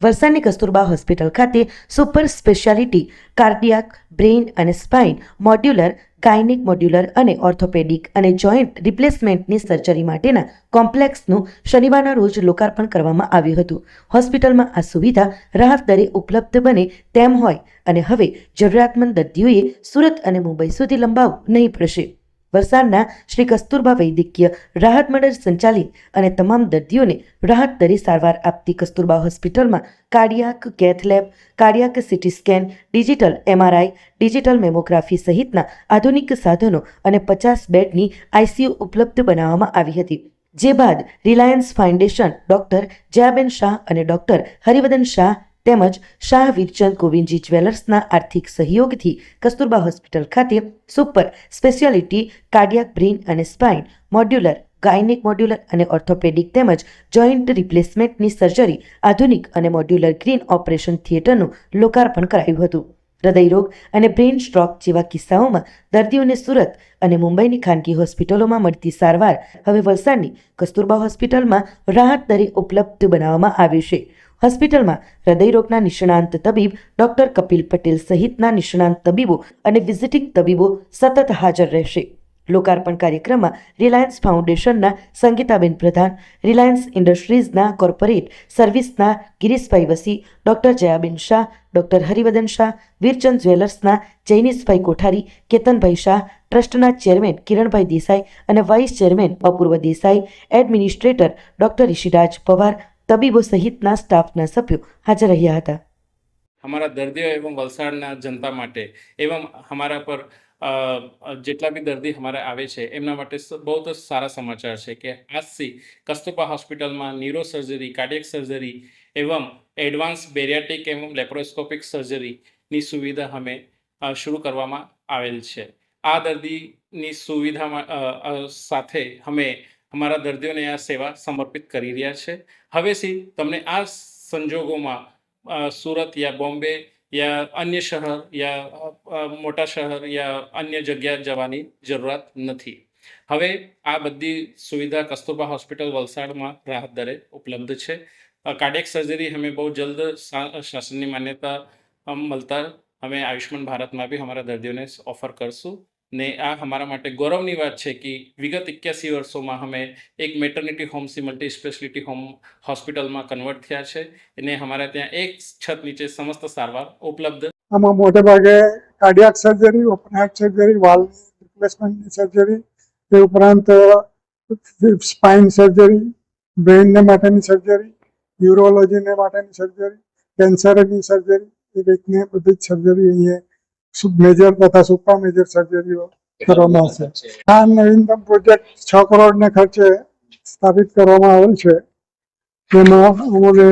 વલસાડની Kasturba hospital ખાતે super speciality, cardiac, brain અને spine, modular, gynaec modular અને ઓર્થોપેડિક અને જોઈન્ટ રિપ્લેસમેન્ટની સર્જરી માટેના કોમ્પ્લેક્સનું શનિવારના રોજ લોકાર્પણ કરવામાં આવ્યું હતું. હોસ્પિટલમાં આ સુવિધા રાહત દરે ઉપલબ્ધ બને તેમ હોય અને હવે જરૂરિયાતમંદ દર્દીઓએ સુરત અને મુંબઈ સુધી લંબાવવું નહીં પડશે. વલસાડના શ્રી કસ્તુરબા વૈદ્યકીય રાહત મંડળ સંચાલિત અને તમામ દર્દીઓને રાહત દરે સારવાર આપતી કસ્તુરબા હોસ્પિટલમાં cardiac cath lab, cardiac CT scan, digital MRI, digital mammography સહિતના આધુનિક સાધનો અને પચાસ બેડની આઈસીયુ ઉપલબ્ધ બનાવવામાં આવી હતી. જે બાદ Reliance foundation doctor Jayaben Shah અને ડોક્ટર હરિવદન શાહ તેમજ શાહ વીરચંદ ગોવિંદજી જ્વેલર્સના આર્થિક સહયોગથી કસ્તુરબા હોસ્પિટલ ખાતે સુપર સ્પેશિયાલિટી, કાર્ડિયાક બ્રેઇન અને સ્પાઇન, મોડ્યુલર, ગાયનિક મોડ્યુલર અને ઓર્થોપેડિક તેમજ જોઈન્ટ રિપ્લેસમેન્ટની સર્જરી આધુનિક અને મોડ્યુલર ગ્રીન ઓપરેશન થિયેટરનું લોકાર્પણ કરાયું હતું. હૃદયરોગ અને બ્રેઇન સ્ટ્રોક જેવા કિસ્સાઓમાં દર્દીઓને સુરત અને મુંબઈની ખાનગી હોસ્પિટલોમાં મળતી સારવાર હવે વલસાડની કસ્તુરબા હોસ્પિટલમાં રાહત દરે ઉપલબ્ધ બનાવવામાં આવ્યું છે. હોસ્પિટલમાં હૃદયરોગના નિષ્ણાંત તબીબ ડોક્ટર કપિલ પટેલ સહિતના નિષ્ણાંત તબીબો અને વિઝિટિંગ તબીબો સતત હાજર રહેશે. લોકાર્પણ કાર્યક્રમમાં રિલાયન્સ ફાઉન્ડેશનના સંગીતાબેન પ્રધાન, રિલાયન્સ ઇન્ડસ્ટ્રીઝના કોર્પોરેટ સર્વિસના ગિરીશભાઈ વસી, ડૉક્ટર જયાબેન શાહ, ડૉક્ટર હરિવદન શાહ, વીરચંદ જ્વેલર્સના જૈનિશભાઈ કોઠારી, કેતનભાઈ શાહ, ટ્રસ્ટના ચેરમેન કિરણભાઈ દેસાઈ અને vice chairman Apurva Desai, administrator doctor Rishiraj Pawar, તબીબો સહિતના સ્ટાફના સભ્યો હાજર રહ્યા હતા. અમારા દર્દીઓ એવં વલસાડના જનતા માટે એવં અમારા પર જેટલા બી દર્દી અમારે આવે છે, એમના માટે બહુ જ સારા સમાચાર છે કે આજથી કસ્તુપા હોસ્પિટલમાં ન્યુરો સર્જરી કાર્ડિયક સર્જરી એવમ એડવાન્સ બેરિયાટિક એવમ લેપ્રોસ્કોપિક સર્જરીની સુવિધા અમે શરૂ કરવામાં આવેલ છે. આ દર્દીની સુવિધામાં સાથે અમે અમારા દર્દીઓને આ સેવા સમર્પિત કરી રહ્યા છે. હવેથી તમને આ સંજોગોમાં સુરત યા બોમ્બે યા અન્ય શહેર યા મોટા શહેર યા અન્ય જગ્યા જવાની જરૂરત નથી હવે આ બધી સુવિધા કસ્તુરબા હોસ્પિટલ વલસાડમાં રાહત દરે ઉપલબ્ધ છે કાર્ડિયક સર્જરી અમે બહુ જલ્દ શાસનની માન્યતા મળતા અમે આયુષ્માન ભારતમાં બી અમારા દર્દીઓને ઓફર કરશું ને આ અમારા માટે ગૌરવની વાત છે કે વિગત એક્યાસી વર્ષોમાં અમે એક મેટર્નિટી હોમથી મલ્ટી સ્પેશિયાલિટી હોમ હોસ્પિટલમાં કન્વર્ટ થયા છે. અને અમારે ત્યાં એક છત નીચે સમસ્ત સારવાર ઉપલબ્ધ આમાં મોટે ભાગે cardiac surgery open heart surgery valve રિપ્લેસમેન્ટની surgery તે ઉપરાંત સ્પાઇન સર્જરી બ્રેઇનને માટેની સર્જરી યુરોલોજીને માટેની સર્જરી કેન્સરની સર્જરી એ રીતની બધી જ સર્જરી અહીંયા મેજર તથા સુપર મેજર સર્જરીઓ કરવામાં આવશે. આ નવીનતમ પ્રોજેક્ટ છ કરોડને ખર્ચે સ્થાપિત કરવામાં આવેલ છે. જેમાં અમને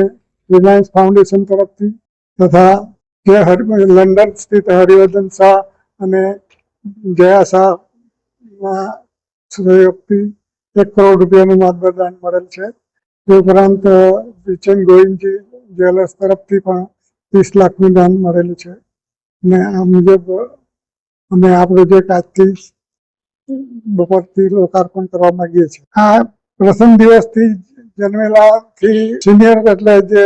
રિલાયન્સ ફાઉન્ડેશન તરફથી તથા જે લંડન સ્થિત હરિવર્ધન શાહ અને જયા શાહના સહયોગથી એક કરોડ રૂપિયાનું માતબરદાન મળેલ છે. તે ઉપરાંત વિચન ગોવિંદજી જ્વેલર્સ તરફથી પણ ત્રીસ લાખનું દાન મળેલું છે. અને આ મુજબ, અમે આ પ્રોજેક્ટ આજથી બપોરથી લોકાર્પણ કરવા માંગીએ છીએ. આ પ્રથમ દિવસથી જન્મેલાથી સિનિયર એટલે જે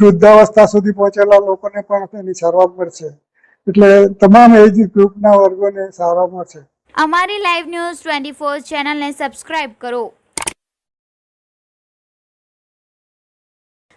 વૃદ્ધાવસ્થા સુધી પહોંચેલા લોકોને પણ તેની સારવાર મળશે. એટલે તમામ એજ ગ્રુપના વર્ગોને સારવાર મળશે. અમારી લાઈવ ન્યૂઝ ટ્વેન્ટી ફોર ચેનલને સબસ્ક્રાઇબ કરો.